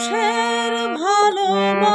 মানুষের ভালোবাসা।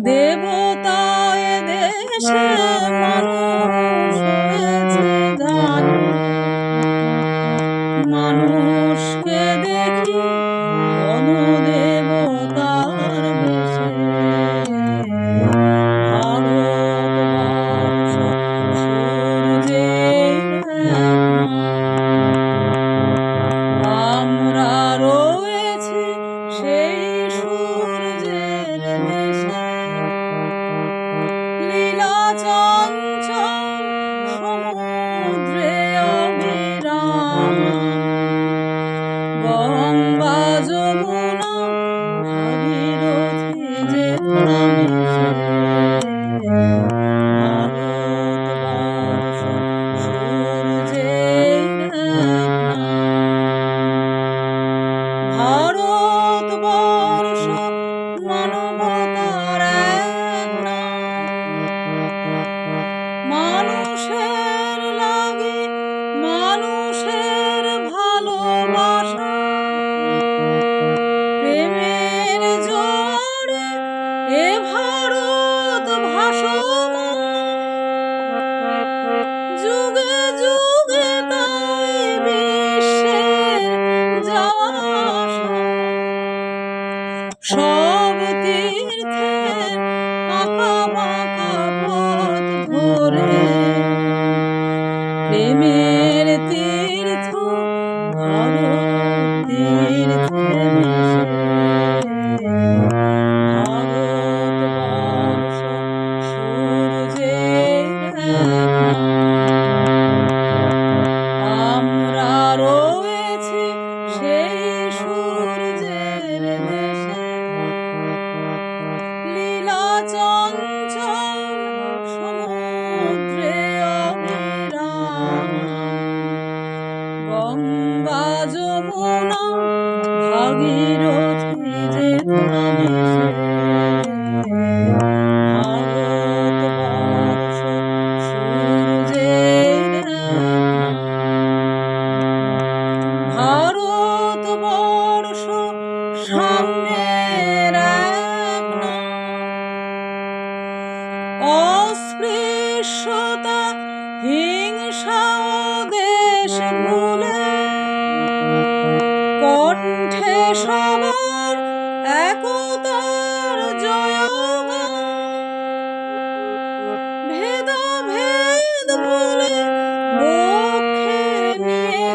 দেবতায় দেশে মানুষ হয়েছে।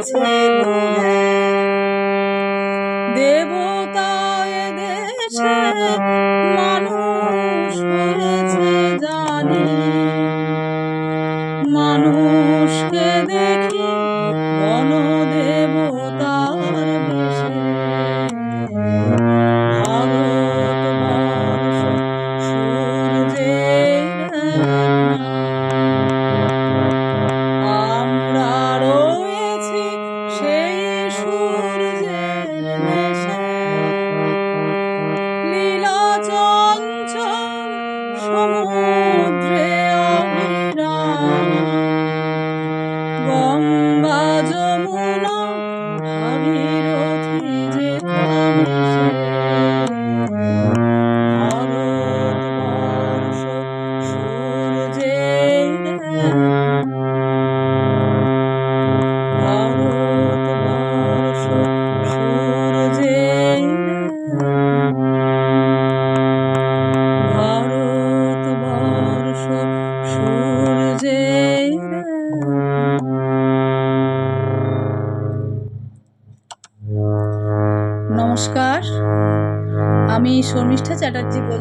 নিয়েছে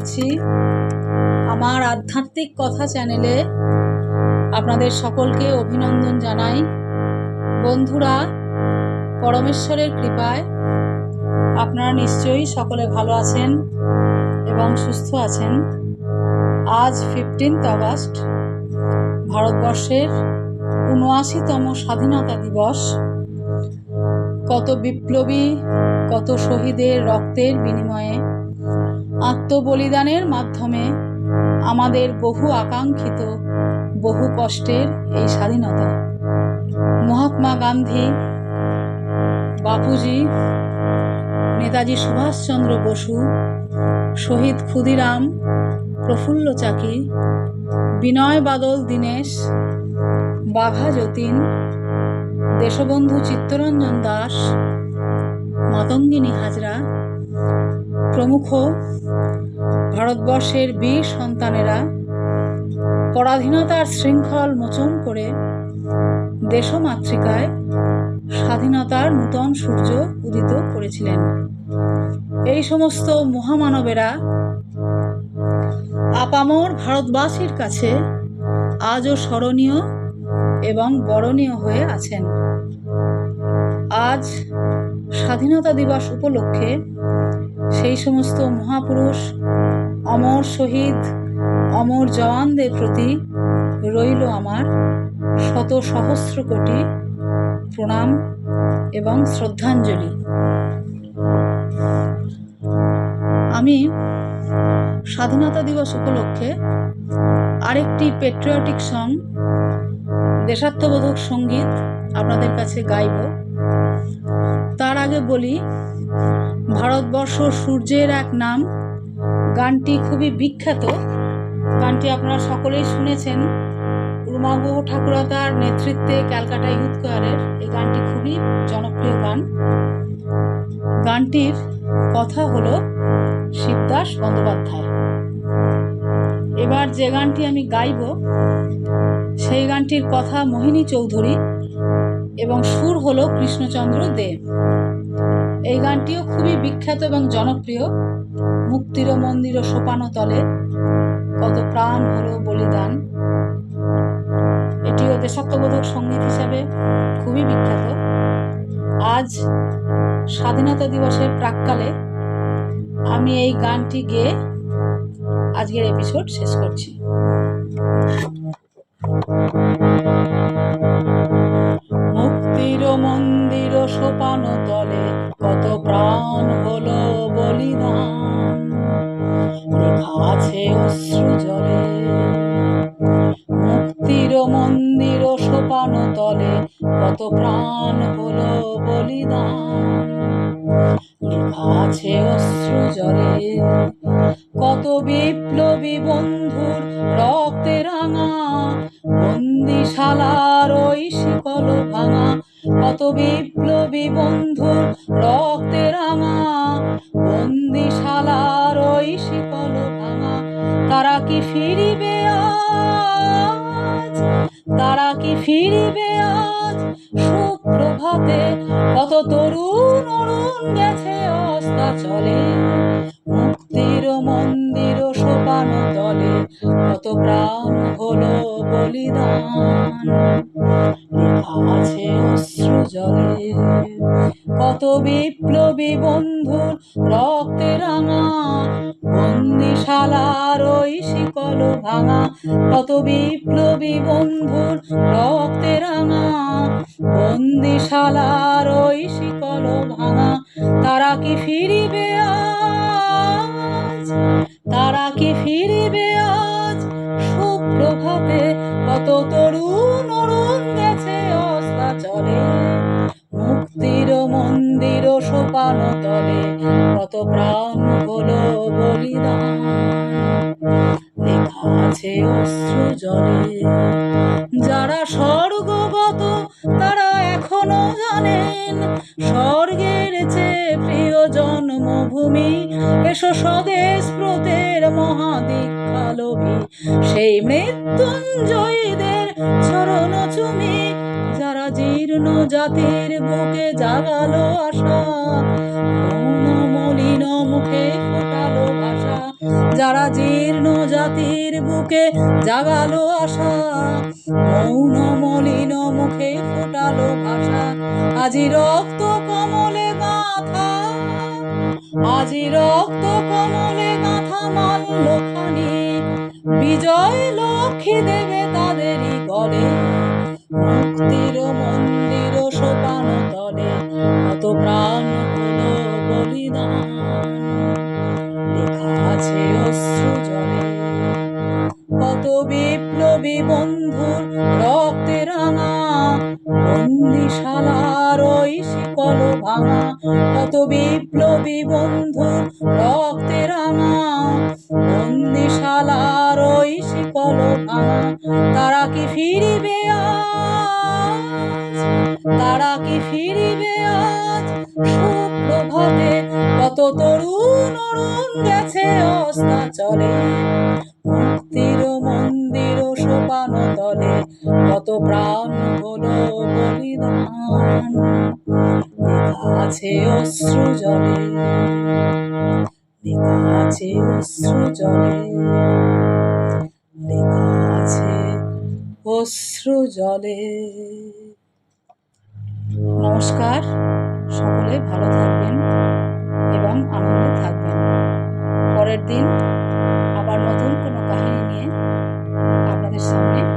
বলছি, আমার আধ্যাত্মিক কথা চ্যানেলে আপনাদের সকলকে অভিনন্দন জানাই। বন্ধুরা, পরমেশ্বরের কৃপায় আপনারা নিশ্চয়ই সকলে ভালো আছেন এবং সুস্থ আছেন। আজ ফিফটিন্থ আগস্ট, ভারতবর্ষের উনআশিতম স্বাধীনতা দিবস। কত বিপ্লবী, কত শহীদের রক্তের বিনিময়ে আত্মবলিদানের মাধ্যমে আমাদের বহু আকাঙ্ক্ষিত, বহু কষ্টের এই স্বাধীনতা। মহাত্মা গান্ধী, বাপুজি, নেতাজি সুভাষচন্দ্র বসু, শহীদ ক্ষুদিরাম, প্রফুল্ল চাকি, বিনয় বাদল দীনেশ, বাঘা যতীন, দেশবন্ধু চিত্তরঞ্জন দাস, মাতঙ্গিনী হাজরা প্রমুখ ভারতবর্ষের বীর সন্তানেরা পরাধীনতার শৃঙ্খল মোচন করে দেশমাতৃকায় স্বাধীনতার নূতন সূর্য উদিত করেছিলেন। এই সমস্ত মহামানবেরা আপামর ভারতবাসীর কাছে আজও স্মরণীয় এবং বরণীয় হয়ে আছেন। আজ স্বাধীনতা দিবস উপলক্ষে সেই সমস্ত মহাপুরুষ, অমর শহীদ, অমর জওয়ানদের প্রতি রইল আমার শত সহস্র কোটি প্রণাম এবং শ্রদ্ধাঞ্জলি। আমি স্বাধীনতা দিবস উপলক্ষে আরেকটি পেট্রিয়টিক সং দেশাত্মবোধক সংগীত আপনাদের কাছে গাইব। তার আগে বলি, ভারতবর্ষ সূর্যের এক নাম। গানটি খুবই বিখ্যাত। গানটি আপনারা সকলেই শুনেছেন। রুমাগুহ ঠাকুরতার নেতৃত্বে ক্যালকাটা ইউথ কোয়ারের এই গানটি খুবই জনপ্রিয় গান। গানটির কথা হলো শিবদাস বন্দ্যোপাধ্যায়। এবার যে গানটি আমি গাইব, সেই গানটির কথা মোহিনী চৌধুরী এবং সুর হল কৃষ্ণচন্দ্র দে এই গানটিও খুবই বিখ্যাত এবং জনপ্রিয়। মুক্তির মন্দির ও সোপানো তলে কত প্রাণ হলো বলিদান। এটিও দেশাত্মবোধক সংগীত হিসাবে খুবই বিখ্যাত। আজ স্বাধীনতা দিবসের প্রাককালে আমি এই গানটি গেয়ে আজকের এপিসোড শেষ করছি। প্রাণ তলে, কত প্রাণ হলো বলিদান। লেখা আছে অশ্রু জলে, মুক্তির মন্দির সোপান তলে, কত প্রাণ হলো বলিদান। লেখা আছে অশ্রু জলে, কত বিপ্লবী বন্ধুর রক্তে রাঙা, বন্দিশালার ওই শিকল ভাঙা কত বিপ্লবী বন্ধুর রক্তে রাঙা, বন্দিশালার ওই শিকল ভাঙা। তারা কি ফিরিবে আজ? তারা কি ফিরিবে আজ? সুপ্রভাতে কত তরুণ অরুণ গেছে অস্তা চলে মুক্তির মন্দির সোপানো তলে কত প্রাণ হলো বলিদান। আছে অশ্রু জলে। কত বিপ্লবী বন্ধুর রক্তে রাঙা, বন্দিশালার ওই শিকল ভাঙা। কত বিপ্লবী বন্ধুর রক্তে রাঙা, বন্দিশালার ওই শিকল ভাঙা। তারা কি ফিরিবে আজ? তারা কি ফিরিবে আজ? সুপ্রভাতে কত তরুণ তলে কত প্রাণ হলো বলিদান। লেখা আছে অশ্রু জলে, যারা স্বর্গগত তারা এখনও জানেন, স্বর্গের চেয়ে প্রিয় জন্মভূমি, এসো স্বদেশ ব্রতের মহাদীক্ষালোভী, সেই মৃত্যুঞ্জয়ীদের চরণ চুমি জাতির বুকে জাগালো আশা মলিন মুখে ফোটালো ভাষা। যারা জীর্ণ জাতির বুকে জাগালো আশা মৌন মলিন মুখে ফোটালো ভাষা। আজি রক্ত কমলে গাথা, আজি রক্ত কমলে গাথা মাল্য বন্দিশালার ওই শিকল তারা কি ফিরিবে আজ? তারা কি ফিরিবে আজ? সুপ্রভাতে কত তরুণ অরুণ গেছে অস্তা চলে মুক্তির মন্দির সোপানো তলে কত প্রাণ হলো বলিদান। আছে অশ্রু জলে। লেখা আছে অশ্রু জলে। আছে অশ্রু জলে। নমস্কার, সকলে ভালো থাকবেন এবং আনন্দে থাকবেন। পরের দিন আবার নতুন কোনো কাহিনী নিয়ে আপনাদের সামনে